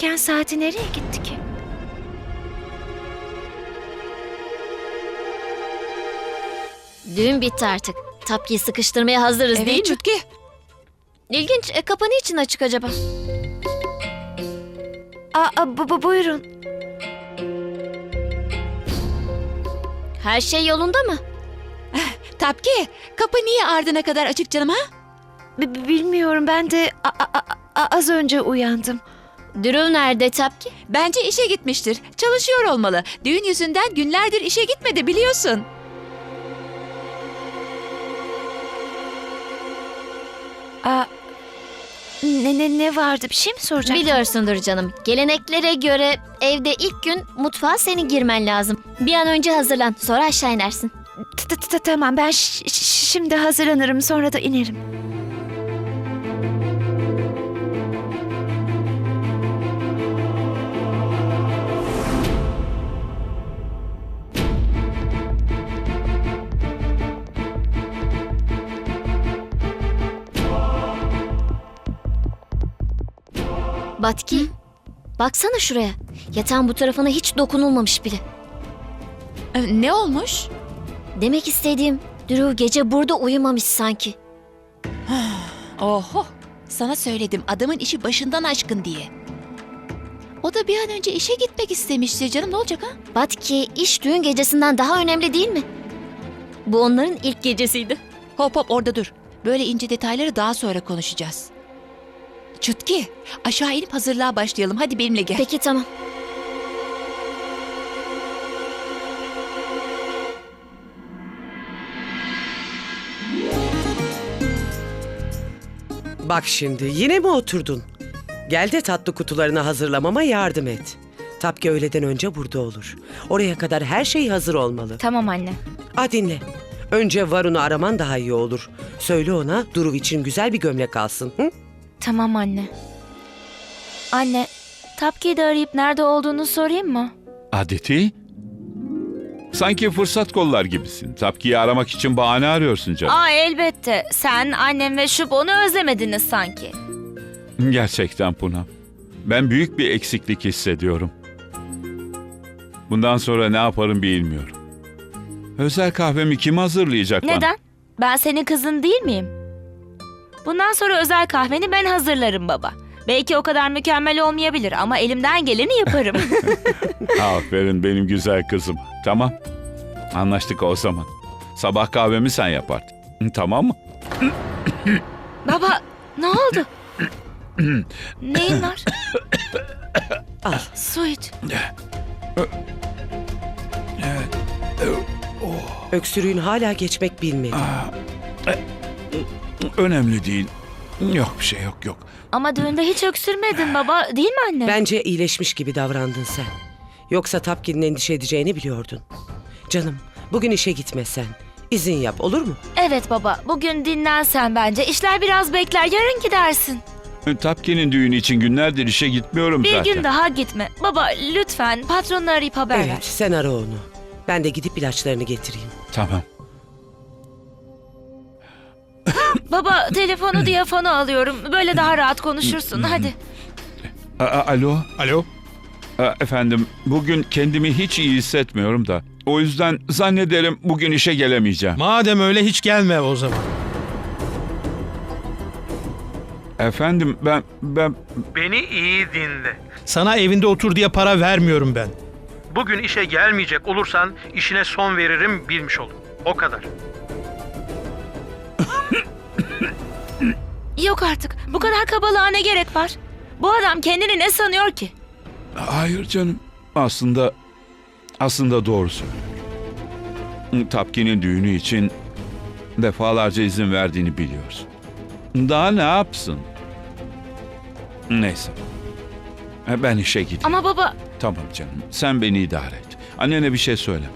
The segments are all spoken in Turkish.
erken saati nereye gitti ki? Düğün bitti artık. Tapkiyi sıkıştırmaya hazırız değil mi? Evet Çutki. İlginç. E, kapı niçin açık acaba? Aa, bu, bu- buyurun. Her şey yolunda mı? Tapki kapı niye ardına kadar açık canım ha? B- bilmiyorum ben de az önce uyandım. Dürül nerede Tapki? Bence işe gitmiştir. Çalışıyor olmalı. Düğün yüzünden günlerdir işe gitmedi biliyorsun. Aa, ne, ne, ne vardı bir şey mi soracaktın? Biliyorsundur canım. Geleneklere göre evde ilk gün mutfağa senin girmen lazım. Bir an önce hazırlan. Sonra aşağı inersin. T- t- t- Tamam ben ş- ş- şimdi hazırlanırım sonra da inerim. Batki. Baksana şuraya. Yatağın bu tarafına hiç dokunulmamış bile. Ee, Ne olmuş? Demek istediğim Drew gece burada uyumamış sanki. Oho. Sana söyledim adamın işi başından aşkın diye. O da bir an önce işe gitmek istemiştir canım ne olacak ha? Batki iş düğün gecesinden daha önemli değil mi? Bu onların ilk gecesiydi. Hop hop orada dur. Böyle ince detayları daha sonra konuşacağız. Çutki aşağı inip hazırlığa başlayalım. Hadi benimle gel. Peki tamam. Bak şimdi yine mi oturdun? Gel de tatlı kutularını hazırlamama yardım et. Tapki öğleden önce burada olur. Oraya kadar her şey hazır olmalı. Tamam anne. A dinle. Önce Varun'u araman daha iyi olur. Söyle ona Duruv için güzel bir gömlek alsın. Hı? Tamam anne. Anne, Tapki'yi de arayıp nerede olduğunu sorayım mı? Adeti? Sanki fırsat kollar gibisin. Tapkiyi aramak için bahane arıyorsun canım. Aa elbette. Sen, annem ve Şup onu özlemediniz sanki. Gerçekten Punam. Ben büyük bir eksiklik hissediyorum. Bundan sonra ne yaparım bilmiyorum. Özel kahvemi kim hazırlayacak bana? Neden? Ben senin kızın değil miyim? Bundan sonra özel kahveni ben hazırlarım baba. Belki o kadar mükemmel olmayabilir ama elimden geleni yaparım. Aferin benim güzel kızım. Tamam. Anlaştık o zaman. Sabah kahvemi sen yapardın. Tamam mı? baba, ne oldu? Neyin var? Al. Su iç. Öksürüğün hala geçmek bilmedi. Önemli değil. Yok bir şey yok yok. Ama düğünde hiç öksürmedin baba, değil mi anne? Bence iyileşmiş gibi davrandın sen. Yoksa Tapki'nin endişe edeceğini biliyordun. Canım bugün işe gitmesen. izin yap olur mu? Evet baba, bugün dinlensen bence. İşler biraz bekler, yarın gidersin. Tapki'nin düğünü için günlerdir işe gitmiyorum Bir zaten. gün daha gitme. Baba lütfen patronunu arayıp haber evet ver. sen ara onu. Ben de gidip ilaçlarını getireyim. Tamam. Baba telefonu diyafonu alıyorum. Böyle daha rahat konuşursun. Hadi. A- a- alo. Alo? A- efendim bugün kendimi hiç iyi hissetmiyorum da. O yüzden zannederim bugün işe gelemeyeceğim. Madem öyle hiç gelme o zaman. Efendim ben ben Beni iyi dinle. Sana evinde otur diye para vermiyorum ben. Bugün işe gelmeyecek olursan işine son veririm bilmiş ol. O kadar. Yok artık. Bu kadar kabalığa ne gerek var? Bu adam kendini ne sanıyor ki? hayır canım. Aslında aslında doğru söylüyor. Tapki'nin düğünü için defalarca izin verdiğini biliyoruz. Daha ne yapsın? Neyse. E, Ben işe gideyim. Ama baba Tamam canım. Sen beni idare et. Annene bir şey söyleme.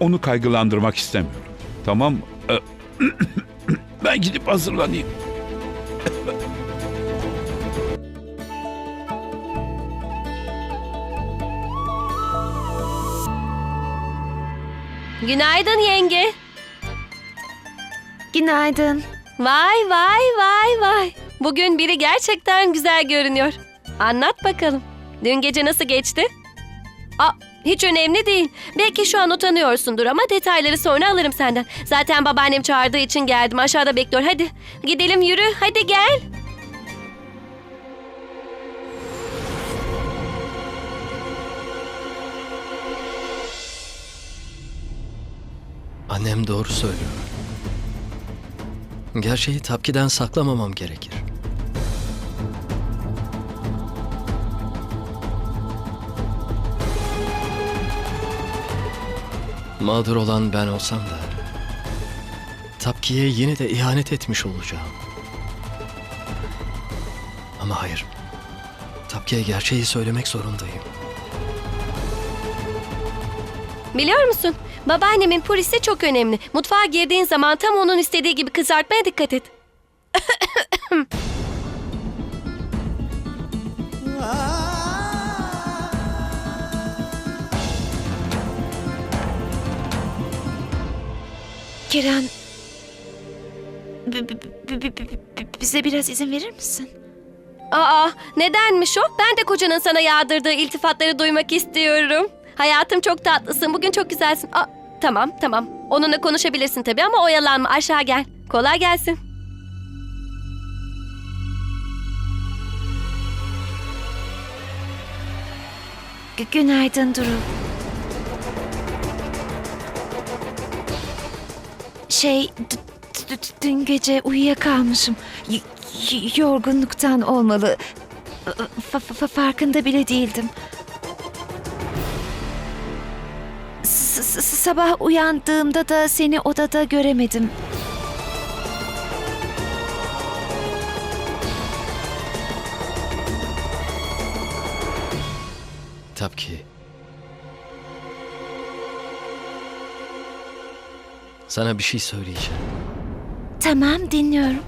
Onu kaygılandırmak istemiyorum. Tamam mı? Ee, ben gidip hazırlanayım. Günaydın yenge. Günaydın. Vay vay vay vay. Bugün biri gerçekten güzel görünüyor. Anlat bakalım. Dün gece nasıl geçti? Aa, hiç önemli değil. Belki şu an utanıyorsundur ama detayları sonra alırım senden. Zaten babaannem çağırdığı için geldim. Aşağıda bekliyor. Hadi gidelim yürü. Hadi gel. Annem doğru söylüyor. Gerçeği Tapki'den saklamamam gerekir. Mağdur olan ben olsam da Tapki'ye yine de ihanet etmiş olacağım. Ama hayır. Tapki'ye gerçeği söylemek zorundayım. Biliyor musun? Babaannemin purisi çok önemli. Mutfağa girdiğin zaman tam onun istediği gibi kızartmaya dikkat et. Kiran... b- b- b- b- b- bize biraz izin verir misin? Aa, nedenmiş o? Ben de kocanın sana yağdırdığı iltifatları duymak istiyorum. Hayatım çok tatlısın. Bugün çok güzelsin. Aa, tamam, tamam. Onunla konuşabilirsin tabii ama oyalanma. Aşağı gel. Kolay gelsin. Gü- Günaydın Duru. Şey, dün gece uyuyakalmışım. Y- yorgunluktan olmalı. Farkında bile değildim. Sabah uyandığımda da seni odada göremedim. Tapki. Sana bir şey söyleyeceğim. Tamam dinliyorum.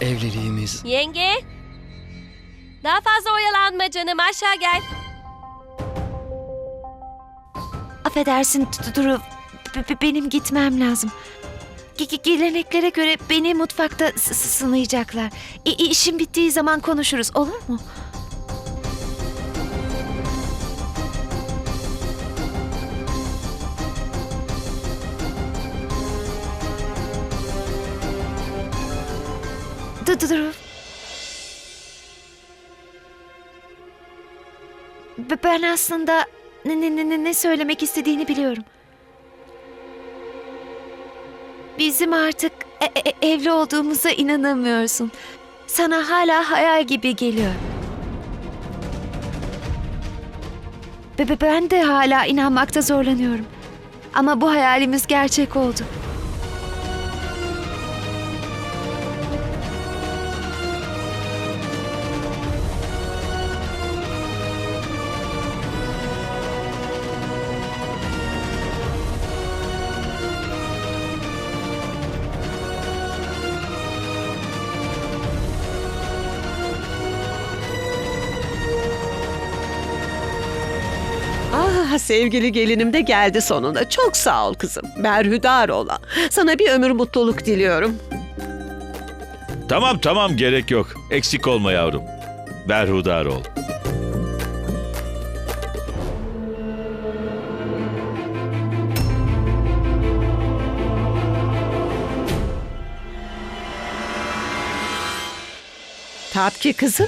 Evliliğimiz Yenge. Daha fazla oyalanma canım. Aşağı gel. Affedersin Duru. Benim gitmem lazım. Ge- ge- Geleneklere göre beni mutfakta sınayacaklar. İ- işim bittiği zaman konuşuruz olur mu? Dur dur dur. Ben aslında ne, ne, ne, ne söylemek istediğini biliyorum. Bizim artık e- e- evli olduğumuza inanamıyorsun. Sana hala hayal gibi geliyor. Be- be- Ben de hala inanmakta zorlanıyorum. Ama bu hayalimiz gerçek oldu. Sevgili gelinim de geldi sonunda. Çok sağ ol kızım. Berhudar ola. Sana bir ömür mutluluk diliyorum. Tamam tamam gerek yok. Eksik olma yavrum. Berhudar ol. Tapki kızım.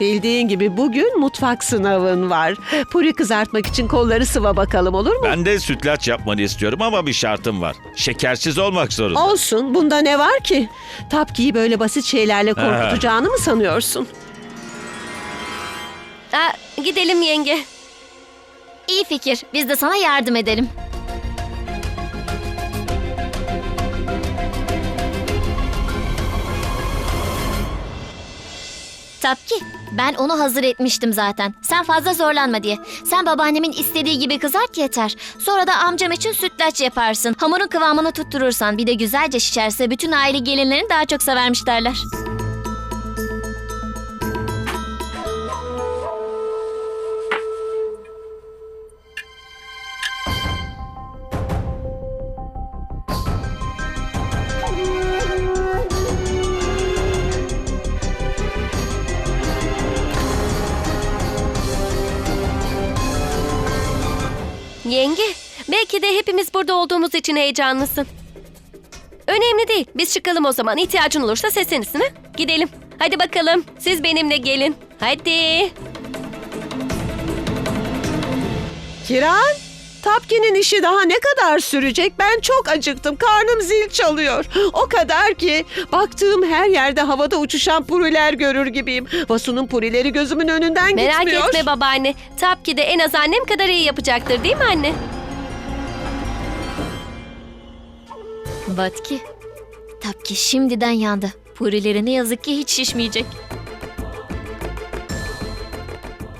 Bildiğin gibi bugün mutfak sınavın var. Puri kızartmak için kolları sıva bakalım olur mu? Ben de sütlaç yapmanı istiyorum ama bir şartım var. Şekersiz olmak zorunda. Olsun. Bunda ne var ki? Tapki'yi böyle basit şeylerle korkutacağını mı sanıyorsun? Aa, gidelim yenge. İyi fikir. Biz de sana yardım edelim. Tabii ki. Ben onu hazır etmiştim zaten. Sen fazla zorlanma diye. Sen babaannemin istediği gibi kızart yeter. Sonra da amcam için sütlaç yaparsın. Hamurun kıvamını tutturursan bir de güzelce şişerse bütün aile gelinlerini daha çok severmiş derler. Belki de hepimiz burada olduğumuz için heyecanlısın. Önemli değil. Biz çıkalım o zaman. İhtiyacın olursa seslenirsin ha? Gidelim. Hadi bakalım. Siz benimle gelin. Hadi. Kiran, Tapki'nin işi daha ne kadar sürecek? Ben çok acıktım. Karnım zil çalıyor. O kadar ki baktığım her yerde havada uçuşan puriler görür gibiyim. Vasu'nun purileri gözümün önünden Merak gitmiyor. etme babaanne. Tapki de en az annem kadar iyi yapacaktır değil mi anne? Batki. Tapki şimdiden yandı. Purileri ne yazık ki hiç şişmeyecek.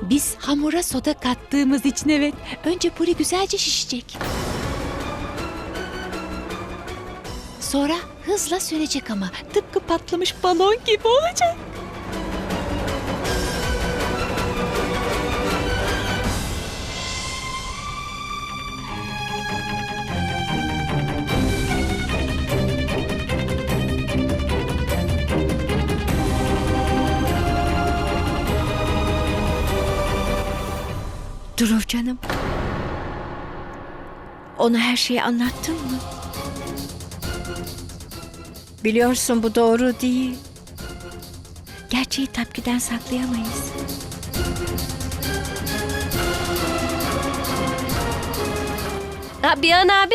Biz hamura soda kattığımız için evet. Önce puri güzelce şişecek. Sonra hızla sönecek ama tıpkı patlamış balon gibi olacak. Durur canım. Ona her şeyi anlattın mı? Biliyorsun bu doğru değil. Gerçeği Tapki'den saklayamayız. Ha, Bihan abi.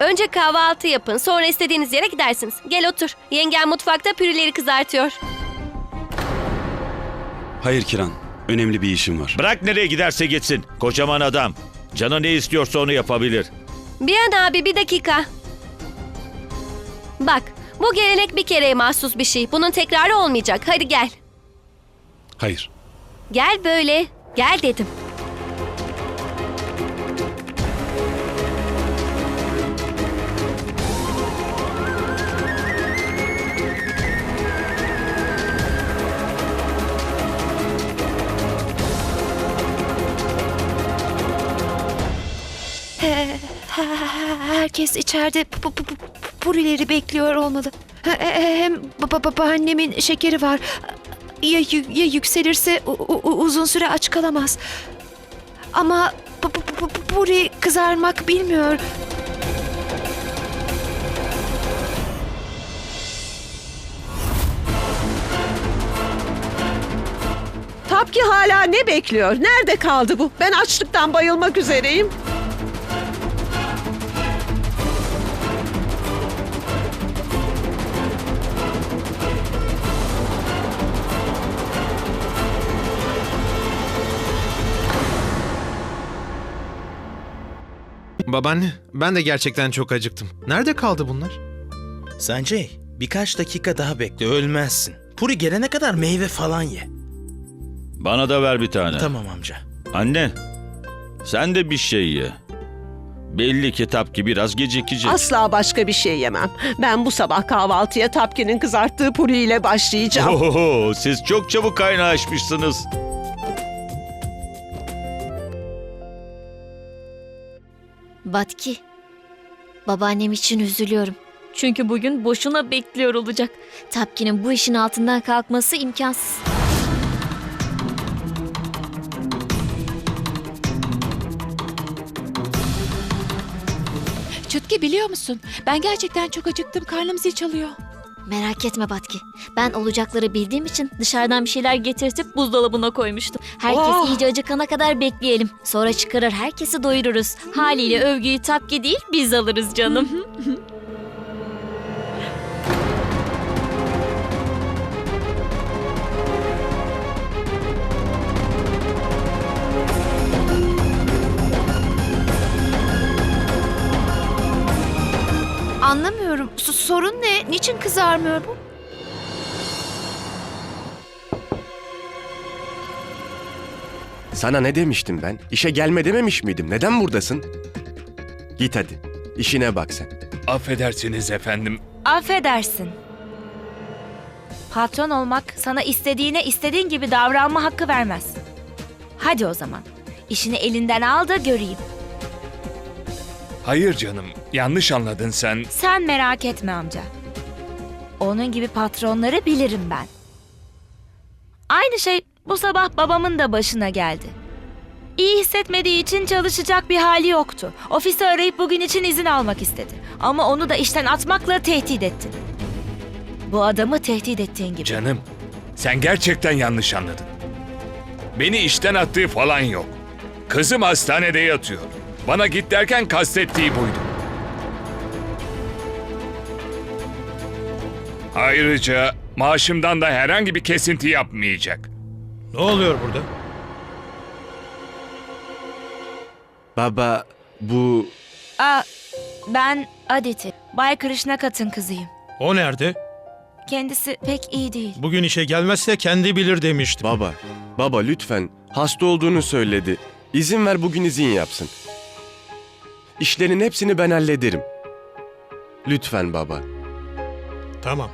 Önce kahvaltı yapın. Sonra istediğiniz yere gidersiniz. Gel otur. Yengem mutfakta pürileri kızartıyor. Hayır Kiran. Önemli bir işim var. Bırak nereye giderse gitsin. Kocaman adam. Canı ne istiyorsa onu yapabilir. Bihan abi bir dakika. Bak bu gelenek bir kereye mahsus bir şey. Bunun tekrarı olmayacak. Hadi gel. Hayır. Gel böyle. Gel dedim. Herkes içeride pu- pu- pu- purileri bekliyor olmalı. He- he- Hem baba babaannemin şekeri var. Ya, ya yükselirse uzun süre aç kalamaz. Ama pu- pu- pu- pu- puri kızarmak bilmiyor. Tapki hala ne bekliyor? Nerede kaldı bu? Ben açlıktan bayılmak üzereyim. Babaanne, ben de gerçekten çok acıktım. Nerede kaldı bunlar? Sanjay, birkaç dakika daha bekle, ölmezsin. Puri gelene kadar meyve falan ye. Bana da ver bir tane. Tamam amca. Anne, sen de bir şey ye. Belli ki Tapki biraz gecikecek. Asla başka bir şey yemem. Ben bu sabah kahvaltıya Tapki'nin kızarttığı puri ile başlayacağım. Oho, siz çok çabuk kaynaşmışsınız. Batki. Babaannem için üzülüyorum. Çünkü bugün boşuna bekliyor olacak. Tapki'nin bu işin altından kalkması imkansız. Çutki biliyor musun? Ben gerçekten çok acıktım. Karnım zil çalıyor. Merak etme Batki. Ben olacakları bildiğim için dışarıdan bir şeyler getirtip buzdolabına koymuştum. Herkes Oh! iyice acıkana kadar bekleyelim. Sonra çıkarır herkesi doyururuz. Haliyle övgüyü Tapki değil biz alırız canım. Anlamıyorum. S- sorun ne? Niçin kızarmıyor bu? Sana ne demiştim ben? İşe gelme dememiş miydim? Neden buradasın? Git hadi. İşine bak sen. Affedersiniz efendim. Affedersin. Patron olmak sana istediğine istediğin gibi davranma hakkı vermez. Hadi o zaman. İşini elinden al da göreyim. Hayır canım. Yanlış anladın sen. Sen merak etme amca. Onun gibi patronları bilirim ben. Aynı şey bu sabah babamın da başına geldi. İyi hissetmediği için çalışacak bir hali yoktu. Ofisi arayıp bugün için izin almak istedi. Ama onu da işten atmakla tehdit ettin. Bu adamı tehdit ettiğin gibi. Canım, sen gerçekten yanlış anladın. Beni işten attığı falan yok. Kızım hastanede yatıyor. Bana git derken kastettiği buydu. Ayrıca maaşımdan da herhangi bir kesinti yapmayacak. Ne oluyor burada? Baba bu Aa, ben Aditi. Bay Krishnakat'ın kızıyım. O nerede? Kendisi pek iyi değil. Bugün işe gelmezse kendi bilir demiştim. baba. Baba lütfen hasta olduğunu söyledi. İzin ver bugün izin yapsın. İşlerin hepsini ben hallederim. Lütfen baba. Tamam.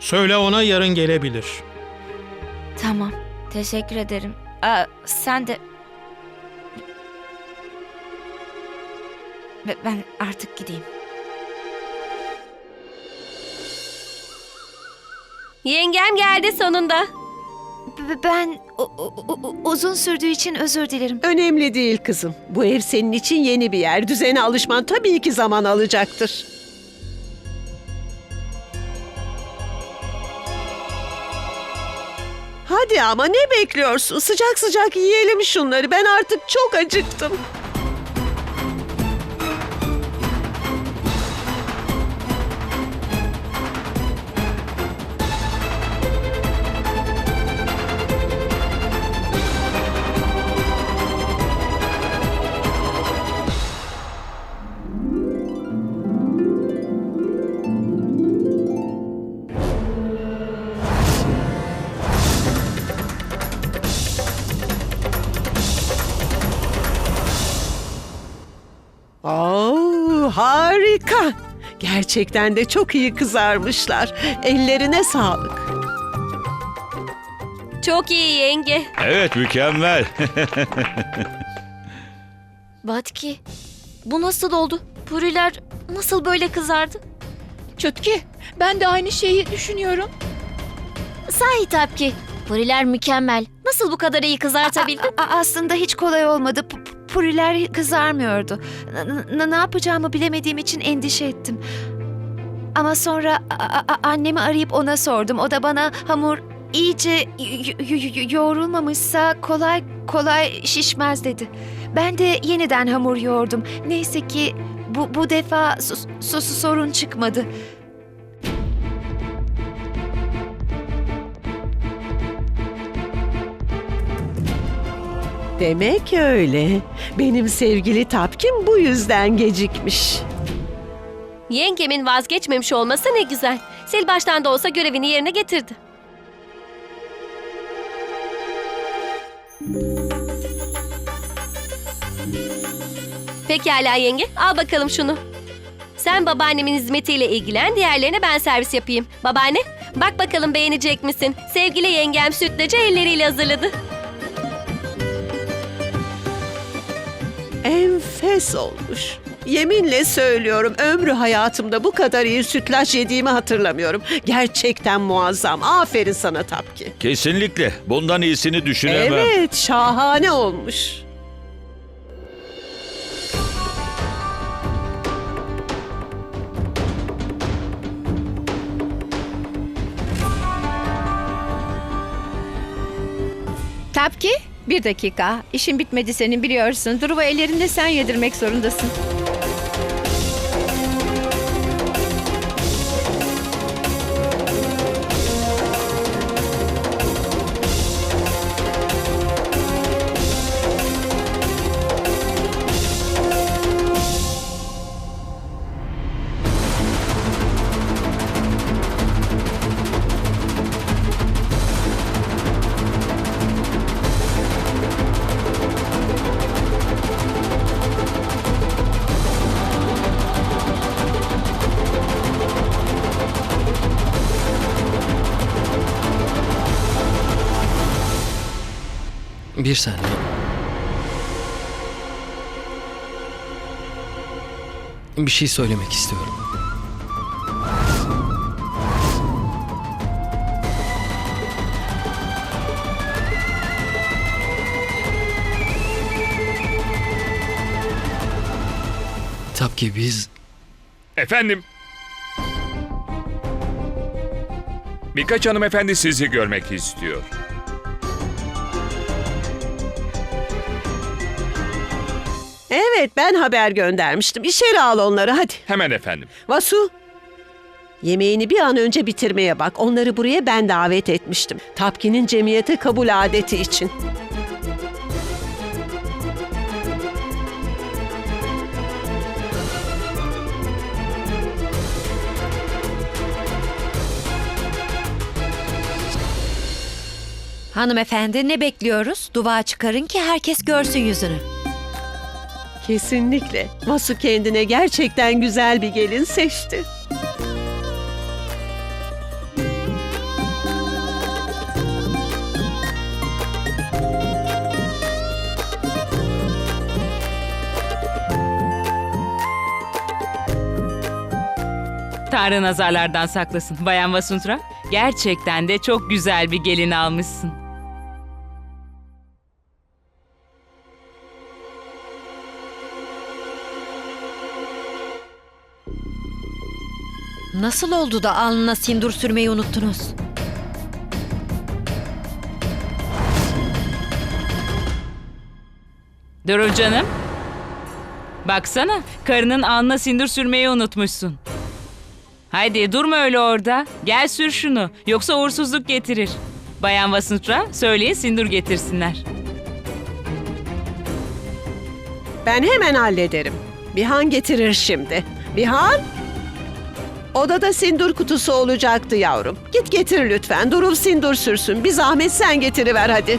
Söyle ona yarın gelebilir. Tamam. Teşekkür ederim. Aa, sen de... Ben artık gideyim. Yengem geldi sonunda. Ben uzun sürdüğü için özür dilerim. Önemli değil kızım. Bu ev senin için yeni bir yer. Düzene alışman tabii ki zaman alacaktır. Hadi ama ne bekliyorsun? Sıcak sıcak yiyelim şunları. Ben artık çok acıktım. Gerçekten de çok iyi kızarmışlar. Ellerine sağlık. Çok iyi yenge. Evet mükemmel. Vatki, bu nasıl oldu? Puriler nasıl böyle kızardı? Çutki, ben de aynı şeyi düşünüyorum. Sahi Tapki, puriler mükemmel. Nasıl bu kadar iyi kızartabildin? A- aslında hiç kolay olmadı. P- puriler kızarmıyordu. N- ne yapacağımı bilemediğim için endişe ettim. Ama sonra annemi arayıp ona sordum. O da bana hamur iyice yoğrulmamışsa kolay kolay şişmez dedi. Ben de yeniden hamur yoğurdum. Neyse ki bu bu defa su- sorun çıkmadı. Demek öyle. Benim sevgili Tapkin bu yüzden gecikmiş. Yengemin vazgeçmemiş olması ne güzel. Sil baştan da olsa görevini yerine getirdi. Pekala yenge, al bakalım şunu. Sen babaannemin hizmetiyle ilgilen, diğerlerine ben servis yapayım. Babaanne, bak bakalım beğenecek misin? Sevgili yengem sütlacı elleriyle hazırladı. Enfes olmuş. Yeminle söylüyorum ömrü hayatımda bu kadar iyi sütlaç yediğimi hatırlamıyorum. Gerçekten muazzam. Aferin sana Tapki. Kesinlikle. Bundan iyisini düşünemem. Evet şahane olmuş. Tapki, bir dakika. İşin bitmedi senin biliyorsun. Duruva ellerinde sen yedirmek zorundasın. Bir saniye. Bir şey söylemek istiyorum. Tabii ki biz Efendim? Birkaç hanımefendi sizi görmek istiyor. Evet ben haber göndermiştim. İçeri al onları hadi. Hemen efendim. Vasu. Yemeğini bir an önce bitirmeye bak. Onları buraya ben davet etmiştim. Tapki'nin cemiyete kabul adeti için. Hanımefendi ne bekliyoruz? Dua çıkarın ki herkes görsün yüzünü. Kesinlikle. Vasu kendine gerçekten güzel bir gelin seçti. Tanrı nazarlardan saklasın. Bayan Vasuntra, gerçekten de çok güzel bir gelin almışsın. Nasıl oldu da alnına sindur sürmeyi unuttunuz? Durul canım. Baksana, karının alnına sindir sürmeyi unutmuşsun. Haydi durma öyle orada. Gel sür şunu, yoksa uğursuzluk getirir. Bayan Vasuntra, söyleyin sindur getirsinler. Ben hemen hallederim. Bihan getirir şimdi. Bihan? Odada sindur kutusu olacaktı yavrum. Git getir lütfen. Durul sindur sürsün. Bir zahmet sen getiriver hadi.